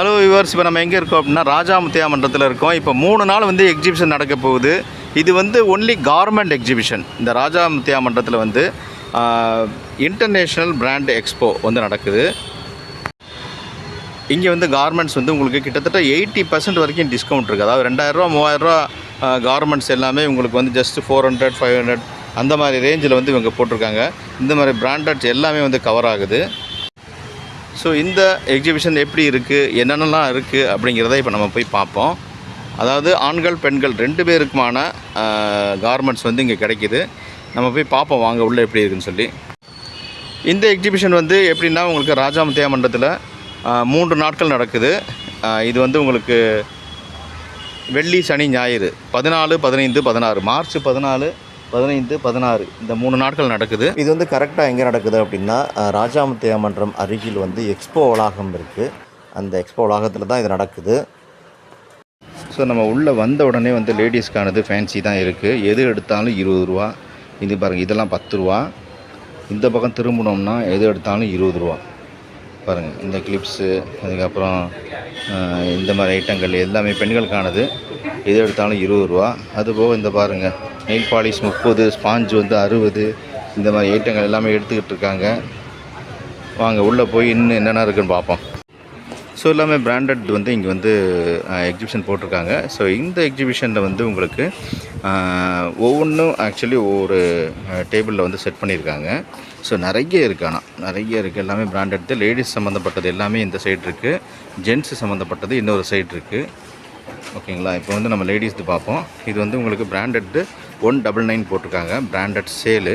Hello viewers இப்போ நம்ம எங்கே இருக்கோம் அப்படின்னா ராஜாமுத்தியா மன்றத்தில் இருக்கோம். இப்போ மூணு நாள் வந்து எக்ஸிபிஷன் நடக்க போகுது. இது வந்து ஒன்லி கார்மெண்ட் எக்ஸிபிஷன் இந்த ராஜா முத்தியா மன்றத்தில் வந்து இன்டர்நேஷ்னல் பிராண்ட் எக்ஸ்போ வந்து நடக்குது. இங்கே வந்து கார்மெண்ட்ஸ் வந்து உங்களுக்கு கிட்டத்தட்ட எயிட்டி பர்சன்ட் வரைக்கும் டிஸ்கவுண்ட் இருக்குது அதாவது ரெண்டாயிரரூவா மூவாயிரரூவா கார்மெண்ட்ஸ் எல்லாமே உங்களுக்கு வந்து just four hundred five hundred அந்த மாதிரி ரேஞ்சில் வந்து இவங்க போட்டிருக்காங்க. இந்த மாதிரி பிராண்டட்ஸ் எல்லாமே வந்து கவர் ஆகுது. ஸோ இந்த எக்ஸிபிஷன் எப்படி இருக்குது என்னென்னலாம் இருக்குது அப்படிங்கிறத இப்போ நம்ம போய் பார்ப்போம். அதாவது ஆண்கள் பெண்கள் ரெண்டு பேருக்குமான கார்மெண்ட்ஸ் வந்து இங்கே கிடைக்கிது. நம்ம போய் பார்ப்போம். வாங்க உள்ளே எப்படி இருக்குன்னு சொல்லி. இந்த எக்ஸிபிஷன் வந்து எப்படின்னா உங்களுக்கு ராஜாமுத்தியா மண்டலத்தில் மூன்று நாட்கள் நடக்குது. இது வந்து உங்களுக்கு வெள்ளி சனி ஞாயிறு. பதினாலு பதினைந்து பதினாறு. மார்ச் பதினாலு பதினைந்து பதினாறு இந்த மூணு நாட்கள் நடக்குது. இது வந்து கரெக்டாக எங்கே நடக்குது அப்படின்னா ராஜாமுத்தியா மன்றம் அருகில் வந்து எக்ஸ்போ வளாகம் இருக்குது அந்த எக்ஸ்போ வளாகத்தில் தான் இது நடக்குது. ஸோ நம்ம உள்ளே வந்த உடனே வந்து லேடிஸ்க்கானது ஃபேன்சி தான் இருக்குது எது எடுத்தாலும் இருபது ரூபா. இது பாருங்கள் இதெல்லாம் பத்து ரூபா. இந்த பக்கம் திரும்பினோம்னா எது எடுத்தாலும் இருபது ரூபா. பாருங்கள் இந்த கிளிப்ஸு அதுக்கப்புறம் இந்த மாதிரி ஐட்டங்கள் எல்லாமே பெண்களுக்கானது. எது எடுத்தாலும் இருபது ரூபா. அதுபோக இந்த பாருங்கள் நெயில் பாலிஷ் முப்பது ஸ்பாஞ்சு வந்து அறுபது இந்த மாதிரி ஐட்டங்கள் எல்லாமே எடுத்துக்கிட்டு இருக்காங்க. வாங்க உள்ளே போய் இன்னும் என்னென்ன இருக்குன்னு பார்ப்போம். ஸோ எல்லாமே பிராண்டட் வந்து இங்கே வந்து எக்ஸிபிஷன் போட்டிருக்காங்க. ஸோ இந்த எக்ஸிபிஷனில் வந்து உங்களுக்கு ஒவ்வொன்றும் ஆக்சுவலி ஒவ்வொரு டேபிளில் வந்து செட் பண்ணியிருக்காங்க. ஸோ நிறைய இருக்குது ஆனால் நிறைய இருக்குது எல்லாமே பிராண்டட் லேடிஸ் சம்மந்தப்பட்டது எல்லாமே இந்த சைடு இருக்குது ஜென்ட்ஸ் சம்மந்தப்பட்டது இன்னொரு சைடு இருக்குது ஓகேங்களா இப்போ வந்து நம்ம லேடிஸ்து பார்ப்போம். இது வந்து உங்களுக்கு பிராண்டட் ஒன் டபுள் நைன் போட்டிருக்காங்க. பிராண்டட் சேலு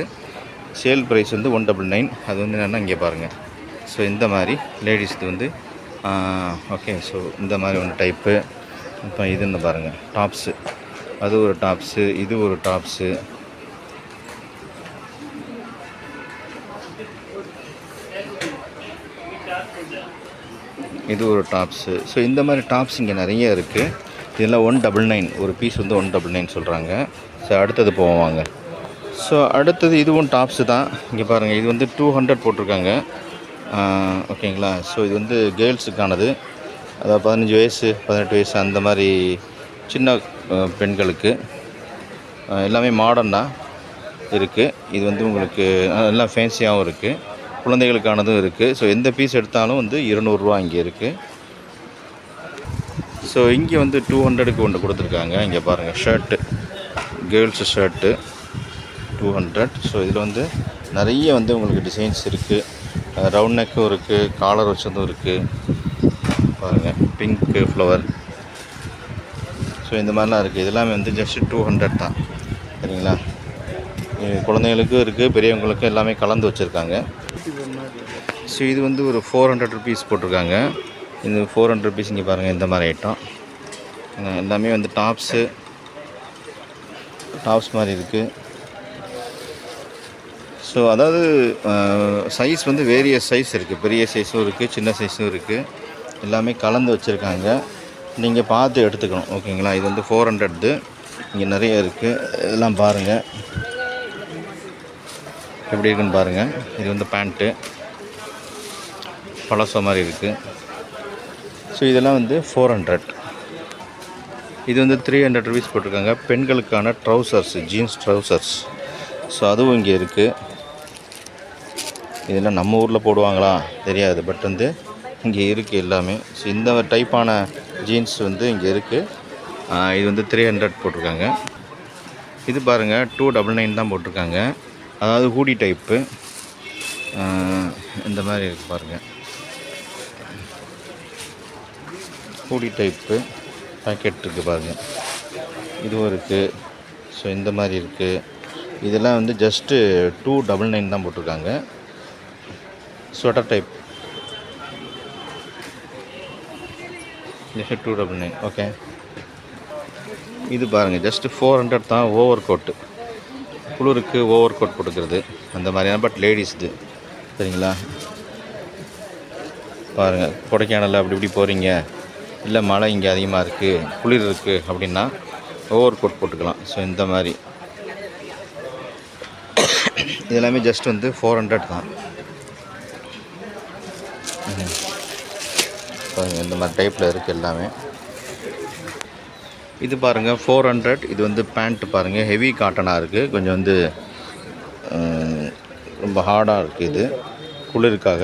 சேல் ப்ரைஸ் வந்து ஒன் டபுள் நைன் அது வந்து என்னென்னா இங்கே பாருங்கள் ஸோ இந்த மாதிரி லேடிஸ்து வந்து ஓகே ஸோ இந்த மாதிரி ஒன்று டைப்பு இப்போ இதுன்னு பாருங்கள் டாப்ஸு அது ஒரு டாப்ஸு இது ஒரு டாப்ஸு இது ஒரு டாப்ஸு ஸோ இந்த மாதிரி டாப்ஸ் இங்கே நிறைய இருக்குது இதெல்லாம் ஒன் டபுள் நைன் ஒரு பீஸ் வந்து ஒன் டபுள் நைன் சொல்கிறாங்க ஸோ அடுத்தது போவாங்க ஸோ அடுத்தது இதுவும் டாப்ஸு தான். இங்கே பாருங்கள் இது வந்து டூ ஹண்ட்ரட் போட்டிருக்காங்க. ஓகேங்களா? ஸோ இது வந்து கேர்ள்ஸுக்கானது. அதாவது பதினஞ்சு வயசு பதினெட்டு வயசு அந்த மாதிரி சின்ன பெண்களுக்கு. எல்லாமே மாடர்னாக இருக்குது இது வந்து உங்களுக்கு எல்லாம் ஃபேன்சியாகவும் இருக்குது குழந்தைகளுக்கானதும் இருக்குது ஸோ எந்த பீஸ் எடுத்தாலும் வந்து இருநூறுவா இங்கே இருக்குது ஸோ இங்கே வந்து டூ ஹண்ட்ரடுக்கு ஒன்று கொடுத்துருக்காங்க. இங்கே பாருங்கள் shirt girls shirt two hundred so இதில் வந்து நிறைய வந்து உங்களுக்கு டிசைன்ஸ் இருக்குது ரவுண்ட் நெக்கும் இருக்குது காலர் வச்சதும் இருக்குது பாருங்கள் பிங்க்கு ஃப்ளவர் ஸோ இந்த மாதிரிலாம் இருக்குது இதெல்லாமே வந்து ஜஸ்ட் டூ ஹண்ட்ரட் தான். சரிங்களா? குழந்தைங்களுக்கும் இருக்குது பெரியவங்களுக்கும் எல்லாமே கலந்து வச்சுருக்காங்க. ஸோ இது வந்து ஒரு ஃபோர் ஹண்ட்ரட் ருபீஸ் போட்டிருக்காங்க. இந்த ஃபோர் ஹண்ட்ரட் ருபீஸ் இங்கே பாருங்கள் இந்த மாதிரி ஐட்டம் எல்லாமே வந்து டாப்ஸு டாப்ஸ் மாதிரி இருக்குது ஸோ அதாவது சைஸ் வந்து வேரியஸ் சைஸ் இருக்குது பெரிய சைஸும் இருக்குது சின்ன சைஸும் இருக்குது எல்லாமே கலந்து வச்சுருக்காங்க. நீங்கள் பார்த்து எடுத்துக்கணும். ஓகேங்களா? இது வந்து ஃபோர் ஹண்ட்ரட்து இங்கே நிறைய இருக்குது இதெல்லாம் பாருங்கள் எப்படி இருக்குன்னு பாருங்கள் இது வந்து பேண்ட்டு பழச மாதிரி இருக்குது ஸோ இதெல்லாம் வந்து ஃபோர் ஹண்ட்ரட் இது வந்து த்ரீ ஹண்ட்ரட் ருபீஸ் போட்டிருக்காங்க. பெண்களுக்கான ட்ரௌசர்ஸ் ஜீன்ஸ் ட்ரௌசர்ஸ் ஸோ அதுவும் இங்கே இருக்குது இதெல்லாம் நம்ம ஊரில் போடுவாங்களா? தெரியாது. பட் வந்து இங்கே இருக்குது எல்லாமே. ஸோ இந்த டைப்பான ஜீன்ஸ் வந்து இங்கே இருக்குது இது வந்து த்ரீ ஹண்ட்ரட் போட்டிருக்காங்க. இது பாருங்கள் டூ டபுள் நைன் தான் போட்டிருக்காங்க. அதாவது ஹூடி டைப்பு இந்த மாதிரி இருக்குது பாருங்கள் ஹூடி டைப்பு பேக்கெட் இருக்குது பாருங்கள் இதுவும் இருக்குது ஸோ இந்த மாதிரி இருக்குது இதெல்லாம் வந்து ஜஸ்ட்டு டூ டபுள் நைன் தான் போட்டிருக்காங்க. Sweater type just two double nine okay இது பாருங்கள் ஜஸ்ட்டு ஃபோர் ஹண்ட்ரட் தான் ஓவர் கோட்டு குளிருக்கு ஓவர் கோட் போட்டுக்கிறது. அந்த மாதிரியான பட் லேடிஸ்து சரிங்களா? பாருங்கள் கொடைக்கானலில் அப்படி இப்படி போகிறீங்க இல்லை மழை இங்கே அதிகமாக இருக்குது குளிர் இருக்குது அப்படின்னா ஓவர் கோட் போட்டுக்கலாம். ஸோ இந்த மாதிரி. இது எல்லாமே ஜஸ்ட் வந்து ஃபோர் ஹண்ட்ரட் தான். இந்த மாதிரி டைப்பில் இருக்குது எல்லாமே. இது பாருங்கள் ஃபோர் ஹண்ட்ரட் இது வந்து பேண்ட்டு பாருங்கள் ஹெவி காட்டனாக இருக்குது கொஞ்சம் வந்து ரொம்ப ஹார்டாக இருக்குது இது. குளிருக்காக.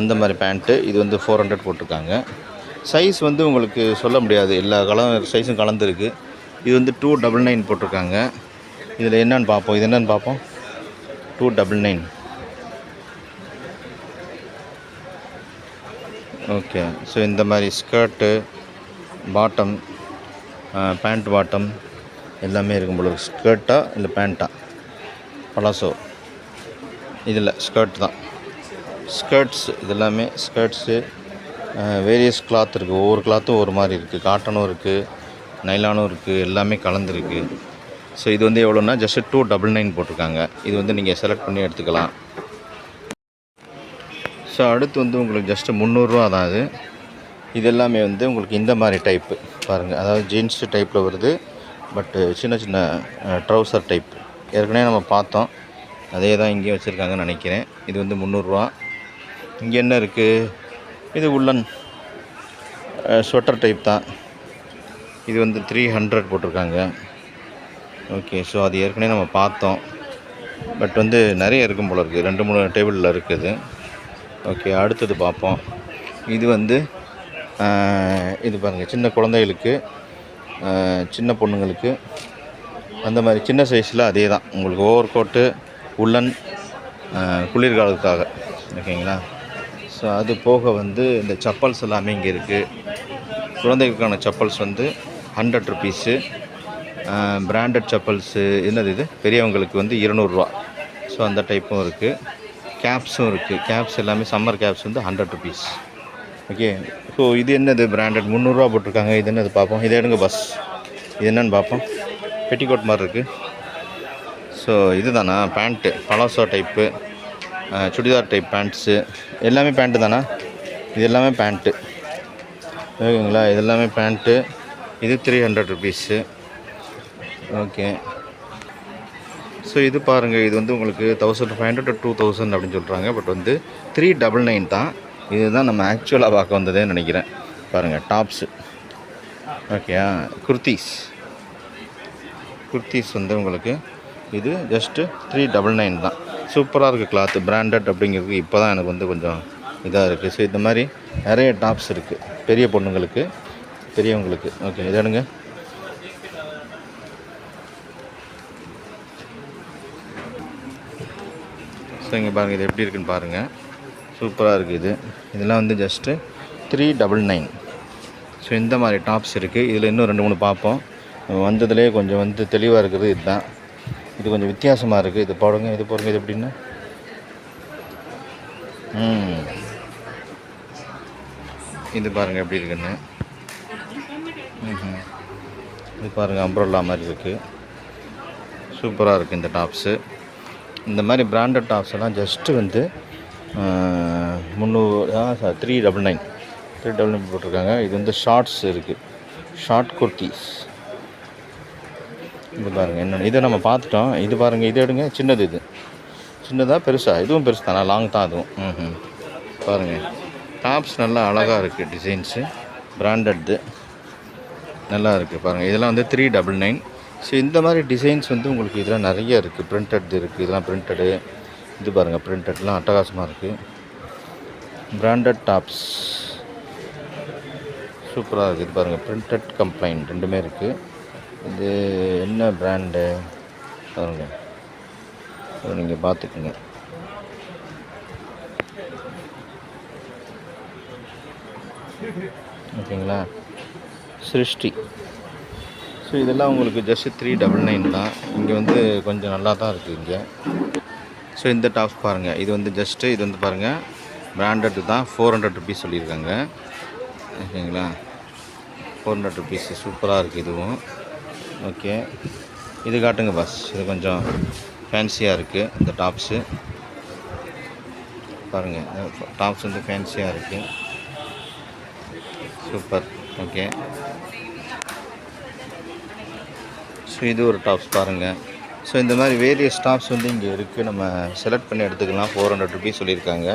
அந்த மாதிரி பேண்ட்டு இது வந்து ஃபோர் ஹண்ட்ரட் போட்டிருக்காங்க. சைஸ் வந்து உங்களுக்கு சொல்ல முடியாது. எல்லா கலர் சைஸும் கலந்துருக்கு. இது வந்து டூ டபுள் நைன் போட்டிருக்காங்க. இதில் என்னென்னு பார்ப்போம். இது என்னென்னு பார்ப்போம். Two double nine okay so இந்த மாதிரி ஸ்கர்ட்டு பாட்டம் பேண்ட் பாட்டம் எல்லாமே இருக்கும் போல. ஸ்கர்ட்டா இல்லை பேண்ட்டா பலாசோ இதில் ஸ்கர்ட் தான். ஸ்கர்ட்ஸ் இதெல்லாமே ஸ்கர்ட்ஸு வேரியஸ் கிளாத் இருக்குது ஒவ்வொரு கிளாத்தும் ஒரு மாதிரி இருக்குது காட்டனும் இருக்குது நைலானும் இருக்குது எல்லாமே கலந்துருக்கு. ஸோ இது வந்து எவ்வளோன்னா ஜஸ்ட் டூ டபுள் நைன் போட்டிருக்காங்க. இது வந்து நீங்கள் செலக்ட் பண்ணி எடுத்துக்கலாம். ஸோ அடுத்து வந்து உங்களுக்கு ஜஸ்ட்டு முந்நூறுரூவா தான் அது. இது எல்லாமே வந்து உங்களுக்கு இந்த மாதிரி டைப்பு பாருங்கள் அதாவது ஜீன்ஸ் டைப்பில் வருது. பட்டு சின்ன சின்ன ட்ரௌசர் டைப் ஏற்கனவே நம்ம பார்த்தோம். அதே தான் இங்கேயும் வச்சுருக்காங்கன்னு நினைக்கிறேன். இது வந்து முந்நூறுரூவா இங்கே என்ன இருக்குது இது உள்ளன் ஸ்வெட்டர் டைப் தான். இது வந்து த்ரீ ஹண்ட்ரட் போட்டிருக்காங்க. ஓகே ஸோ அது ஏற்கனவே நம்ம பார்த்தோம். பட் வந்து நிறைய இருக்கும் போல இருக்குது ரெண்டு மூணு டேபிளில் இருக்குது ஓகே அடுத்தது பார்ப்போம். இது வந்து இது பாருங்கள் சின்ன குழந்தைகளுக்கு சின்ன பொண்ணுங்களுக்கு அந்த மாதிரி சின்ன சைஸில் அதே தான் உங்களுக்கு ஓவர் கோட்டு உள்ளன் குளிர்காலத்துக்காக. ஓகேங்களா ஸோ அது போக வந்து இந்த சப்பல்ஸ் எல்லாமே இங்கே இருக்குது குழந்தைகளுக்கான சப்பல்ஸ் வந்து ஹண்ட்ரட் ருபீஸு பிராண்டட் சப்பல்ஸு என்னது இது? பெரியவங்களுக்கு வந்து இருநூறுவா ஸோ அந்த டைப்பும் இருக்குது கேப்ஸும் இருக்குது கேப்ஸ் எல்லாமே சம்மர் கேப்ஸ் வந்து ஹண்ட்ரட் ருபீஸ் ஓகே ஸோ இது என்னது பிராண்டட் முந்நூறுரூவா போட்டிருக்காங்க. இது என்னது பார்ப்போம் இதை எடுங்க பஸ் இது என்னன்னு பார்ப்போம் பெட்டிகோட் மாதிரி இருக்குது ஸோ இதுதானா? Pant palazzo type churidar type pants எல்லாமே பேண்ட்டு தானா? இது எல்லாமே பேண்ட்டு ஓகேங்களா இது எல்லாமே பேண்ட்டு இது three hundred rupees okay so இது பாருங்கள் இது வந்து உங்களுக்கு thousand five hundred two thousand அப்படின்னு சொல்கிறாங்க பட் வந்து த்ரீ டபுள் நைன் தான். இதுதான் நம்ம ஆக்சுவலாக பார்க்க வந்ததே நினைக்கிறேன். பாருங்கள் டாப்ஸு ஓகேயா குர்த்திஸ் குர்த்திஸ் வந்து உங்களுக்கு இது ஜஸ்ட்டு த்ரீ டபுள் நைன் தான். சூப்பராக இருக்குது கிளாத்து பிராண்டட் அப்படிங்கிறது இப்போ தான் எனக்கு வந்து கொஞ்சம் இதாக இருக்குது ஸோ இந்த மாதிரி நிறைய டாப்ஸ் இருக்குது பெரிய பொண்ணுங்களுக்கு பெரியவங்களுக்கு. ஓகே இதானுங்க ஸோ இங்கே பாருங்கள் இது எப்படி இருக்குன்னு பாருங்கள் சூப்பராக இருக்குது இது. இதெல்லாம் வந்து just three double nine so இந்த மாதிரி டாப்ஸ் இருக்குது இதில் இன்னும் ரெண்டு மூணு பார்ப்போம். வந்ததுலேயே கொஞ்சம் வந்து தெளிவாக இருக்கிறது இதுதான். இது கொஞ்சம் வித்தியாசமாக இருக்குது இது போடுங்க இது போடுங்க இது எப்படின்னா? ம். இது பாருங்கள் எப்படி இருக்குன்னு. இது பாருங்கள் அம்ப்ரோல்லா மாதிரி இருக்குது சூப்பராக இருக்குது இந்த டாப்ஸு இந்த மாதிரி பிராண்டட் டாப்ஸ் எல்லாம் ஜஸ்ட்டு வந்து முந்நூறு three double nine three double nine போட்டிருக்காங்க. இது வந்து ஷார்ட்ஸ் இருக்குது ஷார்ட் குர்த்திஸ் இது பாருங்கள் என்ன இதை நம்ம பார்த்துட்டோம். இது பாருங்கள் இது எடுங்க. சின்னது இது. சின்னதாக பெருசாக இதுவும் பெருசு தானே? லாங் தான் அதுவும். ம் பாருங்கள் டாப்ஸ் நல்லா அழகாக இருக்குது டிசைன்ஸு பிராண்டட்து நல்லா இருக்குது பாருங்கள் இதெல்லாம் வந்து த்ரீ டபுள் நைன் ஸோ இந்த மாதிரி டிசைன்ஸ் வந்து உங்களுக்கு இதெல்லாம் நிறைய இருக்குது பிரிண்டட் இருக்குது இதெல்லாம் பிரிண்டடு இது பாருங்கள் பிரிண்டட்லாம் அட்டகாசமாக இருக்குது பிராண்டட் டாப்ஸ் சூப்பராக இருக்குது இது பாருங்கள் பிரிண்டட் கம்ப்ளைண்ட் ரெண்டுமே இருக்குது இது என்ன பிராண்டு பாருங்க நீங்கள் பார்த்துக்குங்க ஓகேங்களா? சிருஷ்டி. ஸோ இதெல்லாம் உங்களுக்கு ஜஸ்ட் த்ரீ டபுள் நைன் தான். இங்கே வந்து கொஞ்சம் நல்லா தான் இருக்குது இங்கே. ஸோ இந்த டாப்ஸ் பாருங்கள் இது வந்து ஜஸ்ட்டு இது வந்து பாருங்கள் பிராண்டட் தான். ஃபோர் ஹண்ட்ரட் ருபீஸ் சொல்லியிருக்காங்க. ஓகேங்களா? ஃபோர் ஹண்ட்ரட் ருபீஸ் சூப்பராக இருக்குது இதுவும். ஓகே. இது காட்டுங்க பாஸ் இது கொஞ்சம் ஃபேன்சியாக இருக்குது இந்த டாப்ஸு பாருங்கள் டாப்ஸ் வந்து ஃபேன்சியாக இருக்குது சூப்பர் ஓகே. ஸோ இது ஒரு டாப்ஸ் பாருங்கள் ஸோ இந்த மாதிரி வேரியஸ் டாப்ஸ் வந்து இங்கே இருக்குது நம்ம செலக்ட் பண்ணி எடுத்துக்கலாம். ஃபோர் ஹண்ட்ரட் ருபீஸ் சொல்லியிருக்காங்க.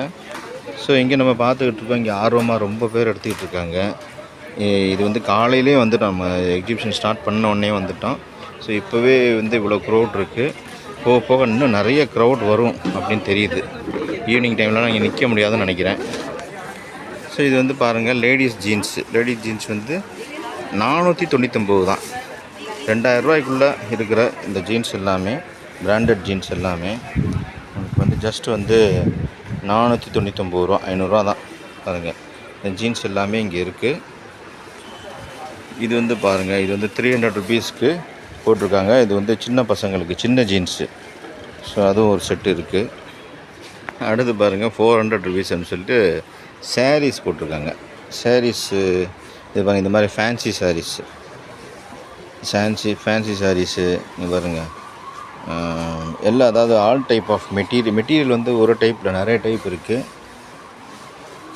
ஸோ இங்கே நம்ம பார்த்துக்கிட்டு இருக்கோம். இங்கே ஆர்வமாக ரொம்ப பேர் எடுத்துக்கிட்டு இருக்காங்க. இது வந்து காலையிலே வந்து நம்ம எக்ஸிபிஷன் ஸ்டார்ட் பண்ண உடனே வந்துட்டோம். ஸோ இப்போவே வந்து இவ்வளோ க்ரௌட் இருக்குது போக போக இன்னும் நிறைய க்ரௌட் வரும் அப்படின்னு தெரியுது. ஈவினிங் டைம்லாம் நான் நிற்க முடியாதுன்னு நினைக்கிறேன். ஸோ இது வந்து பாருங்கள் லேடிஸ் ஜீன்ஸ் லேடிஸ் ஜீன்ஸ் வந்து நானூற்றி தொண்ணூத்தொம்பது தான். ரெண்டாயிரம் ரூபாய்க்குள்ளே இருக்கிற இந்த ஜீன்ஸ் எல்லாமே பிராண்டட் ஜீன்ஸ் எல்லாமே உங்களுக்கு வந்து ஜஸ்ட் வந்து நானூற்றி தொண்ணூத்தொம்பது ரூபா ஐநூறுரூவா தான். பாருங்கள் இந்த ஜீன்ஸ் எல்லாமே இங்கே இருக்குது இது வந்து பாருங்கள் இது வந்து த்ரீ ஹண்ட்ரட் ருபீஸ்க்கு போட்டிருக்காங்க. இது வந்து சின்ன பசங்களுக்கு சின்ன ஜீன்ஸு ஸோ அதுவும் ஒரு செட்டு இருக்குது அடுத்து பாருங்கள் ஃபோர் ஹண்ட்ரட் ருபீஸ்னு சொல்லிட்டு சாரீஸ் போட்டிருக்காங்க. சாரீஸு இது பாருங்கள் இந்த மாதிரி fancy saris fancy fancy saris இங்கே பாருங்கள் எல்லா எல்லாம் அதாவது all type of material material வந்து ஒரு டைப்பில் நிறைய டைப் இருக்குது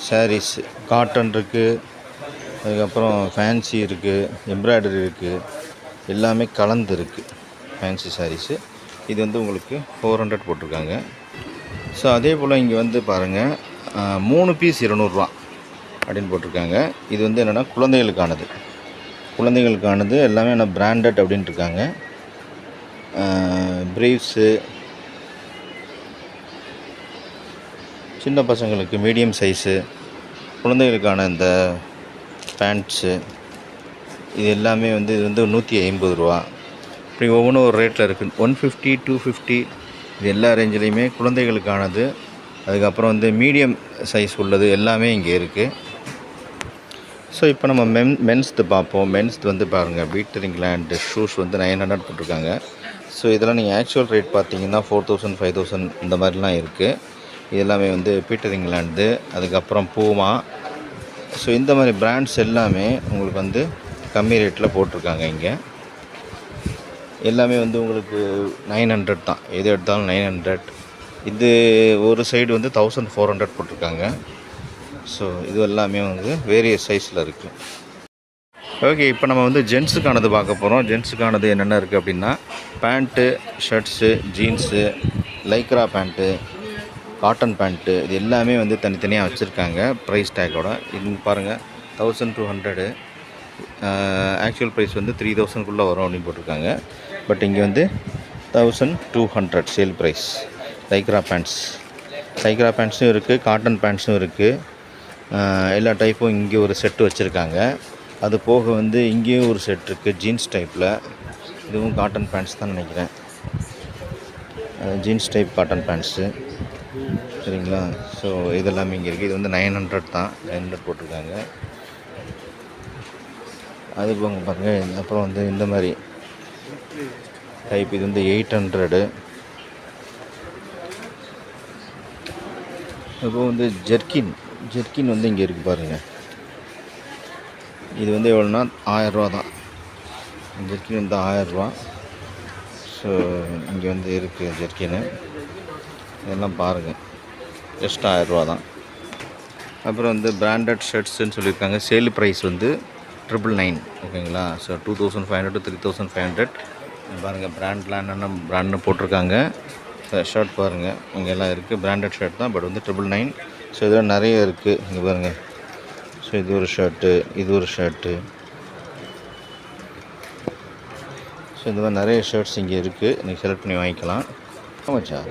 சாரீஸ் காட்டன் இருக்குது அதுக்கப்புறம் ஃபேன்சி இருக்குது எம்ப்ராய்டரி இருக்குது எல்லாமே கலந்து இருக்குது ஃபேன்சி சாரீஸு இது வந்து உங்களுக்கு ஃபோர் ஹண்ட்ரட் போட்டிருக்காங்க. ஸோ அதே போல் இங்கே வந்து பாருங்கள் மூணு பீஸ் இரநூறுவா அப்படின்னு போட்டிருக்காங்க. இது வந்து என்னென்னா குழந்தைகளுக்கானது. குழந்தைகளுக்கானது எல்லாமே என்ன பிராண்டட் அப்படின்ட்டு இருக்காங்க. ப்ரீஃப்ஸு சின்ன பசங்களுக்கு மீடியம் சைஸு குழந்தைகளுக்கான இந்த பேண்ட்ஸு இது எல்லாமே வந்து இது வந்து நூற்றி ஐம்பது ரூபா. இப்படி ஒவ்வொன்றும் ஒரு ரேட்டில் இருக்குது ஒன் ஃபிஃப்டி டூ ஃபிஃப்டி இது எல்லா ரேஞ்சிலையுமே குழந்தைகளுக்கானது. அதுக்கப்புறம் வந்து மீடியம் சைஸ் உள்ளது எல்லாமே இங்கே இருக்குது ஸோ இப்போ நம்ம மென் மென்ஸ்து பார்ப்போம். மென்ஸ்து வந்து பாருங்கள் பீட்டரிங் லேண்டு ஷூஸ் வந்து நைன் ஹண்ட்ரட் போட்டிருக்காங்க. ஸோ இதெல்லாம் நீங்கள் ஆக்சுவல் ரேட் பார்த்தீங்கன்னா ஃபோர் தௌசண்ட் ஃபைவ் தௌசண்ட் இந்த மாதிரிலாம் இருக்குது இது எல்லாமே வந்து பீட்டரிங் லேண்டு அதுக்கப்புறம் பூமா ஸோ இந்த மாதிரி பிராண்ட்ஸ் எல்லாமே உங்களுக்கு வந்து கம்மி ரேட்டில் போட்டிருக்காங்க இங்கே. எல்லாமே வந்து உங்களுக்கு நைன் ஹண்ட்ரட் தான். எது எடுத்தாலும் நைன் ஹண்ட்ரட் இது ஒரு சைடு வந்து தௌசண்ட் ஃபோர் ஹண்ட்ரட் போட்டிருக்காங்க. ஸோ இது எல்லாமே வந்து வேரியஸ் சைஸில் இருக்குது ஓகே இப்போ நம்ம வந்து ஜென்ஸுக்கானது பார்க்க போகிறோம் ஜென்ஸுக்கானது என்னென்ன இருக்குது அப்படின்னா pant shirts jeans lycra pant cotton pant இது எல்லாமே வந்து தனித்தனியாக வச்சுருக்காங்க ப்ரைஸ் டேக்கோட இது பாருங்கள் thousand two hundred actual price வந்து த்ரீ தௌசண்ட்குள்ளே வரும் அப்படின்னு போட்டிருக்காங்க. பட் இங்கே வந்து thousand two hundred sale price lycra pants lycra பேண்ட்ஸும் இருக்குது காட்டன் பேண்ட்ஸும் இருக்குது எல்லா டைப்பும் இங்கே ஒரு செட்டு வச்சுருக்காங்க. அது போக வந்து இங்கேயும் ஒரு செட் இருக்குது ஜீன்ஸ் டைப்பில் இதுவும் காட்டன் பேண்ட்ஸ் தான் நினைக்கிறேன். ஜீன்ஸ் டைப் காட்டன் பேண்ட்ஸு சரிங்களா? ஸோ இதெல்லாமே இங்கே இருக்குது இது வந்து நைன் ஹண்ட்ரட் தான். நைன் ஹண்ட்ரட் போட்டிருக்காங்க. அது போங்க பாருங்கள் அப்புறம் வந்து இந்த மாதிரி டைப் இது வந்து எயிட் ஹண்ட்ரடு இப்போ வந்து ஜெர்கின் ஜெர்கின் வந்து இங்கே இருக்குது பாருங்கள் இது வந்து எவ்வளோனா ஆயரூவா தான். ஜெர்கின் வந்து ஆயரூவா ஸோ இங்கே வந்து இருக்குது ஜெர்கின்னு இதெல்லாம் பாருங்கள் ஜஸ்ட் ஆயரூவா தான். அப்புறம் வந்து பிராண்டட் ஷர்ட்ஸுன்னு சொல்லியிருக்காங்க. சேல் ப்ரைஸ் வந்து ட்ரிபிள் நைன் ஓகேங்களா? So two thousand five hundred three thousand five hundred பாருங்கள் பிராண்ட்லாம் என்னென்ன பிராண்ட்னு போட்டிருக்காங்க. ஷர்ட் பாருங்கள் இங்கே எல்லாம் இருக்குது பிராண்டட் ஷர்ட் தான் பட் வந்து ட்ரிபிள் நைன் ஸோ இதில் நிறைய இருக்குது இங்கே பாருங்கள் ஸோ இது ஒரு ஷர்ட்டு இது ஒரு ஷர்ட்டு ஸோ இந்த மாதிரி நிறைய ஷர்ட்ஸ் இங்கே இருக்குது நீங்கள் செலக்ட் பண்ணி வாங்கிக்கலாம். ஆமாச்சா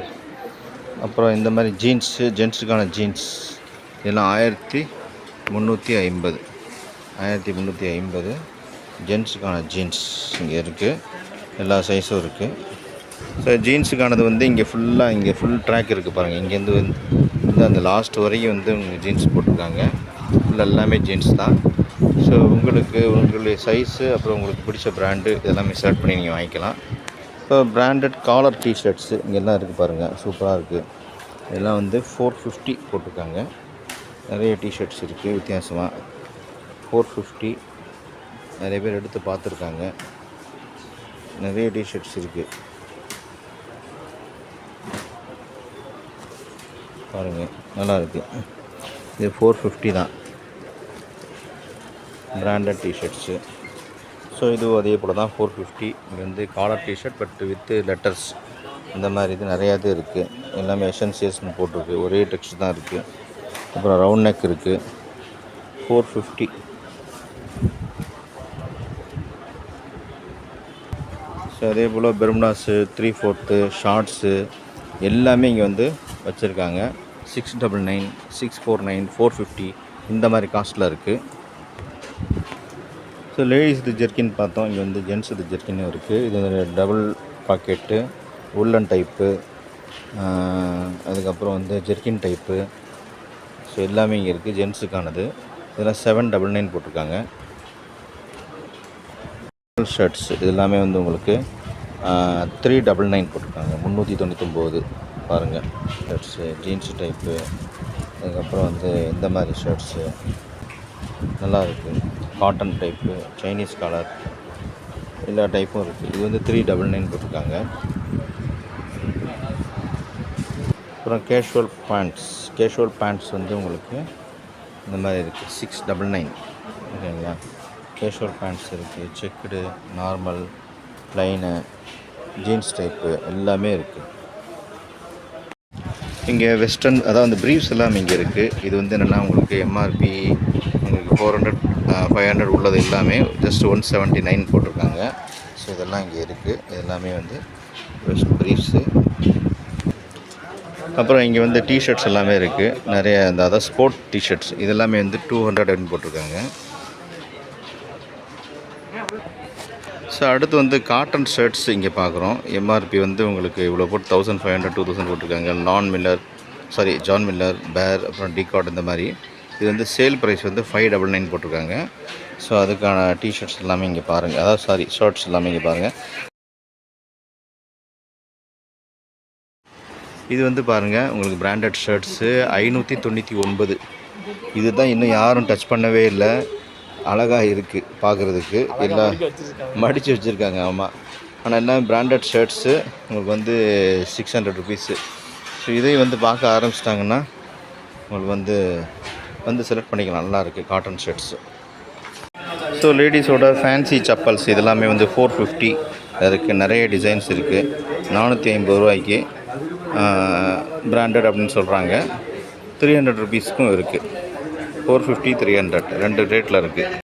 அப்புறம் இந்த மாதிரி ஜீன்ஸு ஜென்ஸுக்கான ஜீன்ஸ் இதெல்லாம் ஆயிரத்தி முந்நூற்றி ஐம்பது. ஆயிரத்தி முந்நூற்றி ஐம்பது ஜென்ஸுக்கான ஜீன்ஸ் இங்கே இருக்குது எல்லா சைஸும் இருக்குது ஸோ ஜீன்ஸுக்கானது வந்து இங்கே ஃபுல்லாக இங்கே ஃபுல் ட்ராக் இருக்குது பாருங்கள் இங்கேருந்து வந்து வந்து அந்த லாஸ்ட் வரைக்கும் வந்து உங்கள் ஜீன்ஸ் போட்டிருக்காங்க. ஃபுல் எல்லாமே ஜீன்ஸ் தான். ஸோ உங்களுக்கு உங்களுடைய சைஸு அப்புறம் உங்களுக்கு பிடிச்ச ப்ராண்டு இதெல்லாமே செலக்ட் பண்ணி நீங்கள் வாங்கிக்கலாம். இப்போ பிராண்டட் காலர் டிஷர்ட்ஸு இங்கெல்லாம் இருக்குது பாருங்கள் சூப்பராக இருக்குது இதெல்லாம் வந்து ஃபோர் ஃபிஃப்டி போட்டிருக்காங்க. நிறைய டிஷர்ட்ஸ் இருக்குது வித்தியாசமாக ஃபோர் ஃபிஃப்டி நிறைய பேர் எடுத்து பார்த்துருக்காங்க. நிறைய டிஷர்ட்ஸ் இருக்குது பாருங்கள் நல்லா இருக்குது இது ஃபோர் ஃபிஃப்டி தான். பிராண்டட் டிஷர்ட்ஸு ஸோ இதுவும் அதே போல் தான் ஃபோர் ஃபிஃப்டி இங்கே வந்து collar t-shirt but with letters இந்த மாதிரி இது நிறையா இது இருக்குது எல்லாமே எசன்சியஸ்னு போட்டிருக்கு. ஒரே டெக்ஸ்ட் தான் இருக்குது அப்புறம் ரவுண்ட் நெக் இருக்குது ஃபோர் ஃபிஃப்டி ஸோ அதே போல் பெர்முடாஸு த்ரீ ஃபோர்த்து ஷார்ட்ஸு எல்லாமே இங்கே வந்து வச்சுருக்காங்க. Six double nine six four nine four fifty இந்த மாதிரி காஸ்ட்டில் இருக்குது ஸோ லேடிஸ் இது ஜெர்கின் பார்த்தோம். இங்கே வந்து ஜென்ஸ் இது ஜெர்கினும் இருக்குது இது டபுள் பாக்கெட்டு உள்ளன் டைப்பு அதுக்கப்புறம் வந்து ஜெர்கின் டைப்பு ஸோ எல்லாமே இங்கே இருக்குது ஜென்ஸுக்கானது இதெல்லாம் செவன் டபுள் நைன் போட்டிருக்காங்க. ஷர்ட்ஸ் இது எல்லாமே வந்து உங்களுக்கு த்ரீ டபுள் நைன் போட்டிருக்காங்க. முந்நூற்றி தொண்ணூத்தொம்போது பாருங்கள் ஷர்ட்ஸு ஜீன்ஸ் டைப்பு அதுக்கப்புறம் வந்து இந்த மாதிரி ஷர்ட்ஸு நல்லா இருக்குது காட்டன் டைப்பு சைனீஸ் காலர் எல்லா டைப்பும் இருக்குது இது வந்து த்ரீ டபுள் நைன் போட்டிருக்காங்க அப்புறம் கேஷுவல் பேண்ட்ஸ் கேஷுவல் பேண்ட்ஸ் வந்து உங்களுக்கு இந்த மாதிரி இருக்குது சிக்ஸ் டபுள் நைன் ஓகேங்களா கேஷுவல் பேண்ட்ஸ் இருக்குது checked normal plain jeans type எல்லாமே இருக்குது இங்கே வெஸ்டர்ன் அதாவது அந்த ப்ரீஃப்ஸ் எல்லாம் இங்கே இருக்குது இது வந்து என்னென்னா உங்களுக்கு MRP four hundred five hundred உள்ளது எல்லாமே ஜஸ்ட் ஒன் செவன்ட்டி நைன் போட்டிருக்காங்க. ஸோ இதெல்லாம் இங்கே இருக்குது இதெல்லாமே வந்து பெஸ்ட் ப்ரீஃப்ஸு அப்புறம் இங்கே வந்து டிஷர்ட்ஸ் எல்லாமே இருக்குது நிறைய அந்த அதாவது ஸ்போர்ட் டிஷர்ட்ஸ் இதெல்லாமே வந்து டூ ஹண்ட்ரட் அப்படின்னு போட்டிருக்காங்க. ஸோ அடுத்து வந்து காட்டன் ஷர்ட்ஸ் இங்கே பார்க்குறோம் எம்ஆர்பி வந்து உங்களுக்கு இவ்வளோ போட்டு thousand five hundred two thousand போட்டிருக்காங்க. நான் மில்லர் சாரி ஜான் மில்லர் பேர் அப்புறம் டிகாட் இந்த மாதிரி. இது வந்து சேல் ப்ரைஸ் வந்து ஃபைவ் டபுள் நைன் போட்டிருக்காங்க. ஸோ அதுக்கான டிஷர்ட்ஸ் எல்லாமே இங்கே பாருங்கள் அதாவது சாரி ஷர்ட்ஸ் எல்லாமே இங்கே பாருங்கள் இது வந்து பாருங்கள் உங்களுக்கு பிராண்டட் ஷர்ட்ஸு ஐநூற்றி தொண்ணூற்றி ஒன்பது. இதுதான் இன்னும் யாரும் டச் பண்ணவே இல்லை. அழகாக இருக்குது பார்க்குறதுக்கு எல்லாம் மடித்து வச்சுருக்காங்க ஆமாம் ஆனால் எல்லாம் பிராண்டட் ஷர்ட்ஸு உங்களுக்கு வந்து சிக்ஸ் ஹண்ட்ரட் ருபீஸு ஸோ இதையும் வந்து பார்க்க ஆரம்பிச்சிட்டாங்கன்னா உங்களுக்கு வந்து வந்து செலக்ட் பண்ணிக்கலாம். நல்லாயிருக்கு காட்டன் ஷர்ட்ஸு ஸோ லேடிஸோட ஃபேன்சி சப்பல்ஸ் இதெல்லாமே வந்து ஃபோர் ஃபிஃப்டி இருக்குது நிறைய டிசைன்ஸ் இருக்குது நானூற்றி ஐம்பது ரூபாய்க்கு பிராண்டட் அப்படின்னு சொல்கிறாங்க த்ரீ ஹண்ட்ரட் ருபீஸ்க்கும் இருக்குது ஃபோர் ஃபிஃப்டி த்ரீ ஹண்ட்ரட் ரெண்டு ரேட்டில் இருக்குது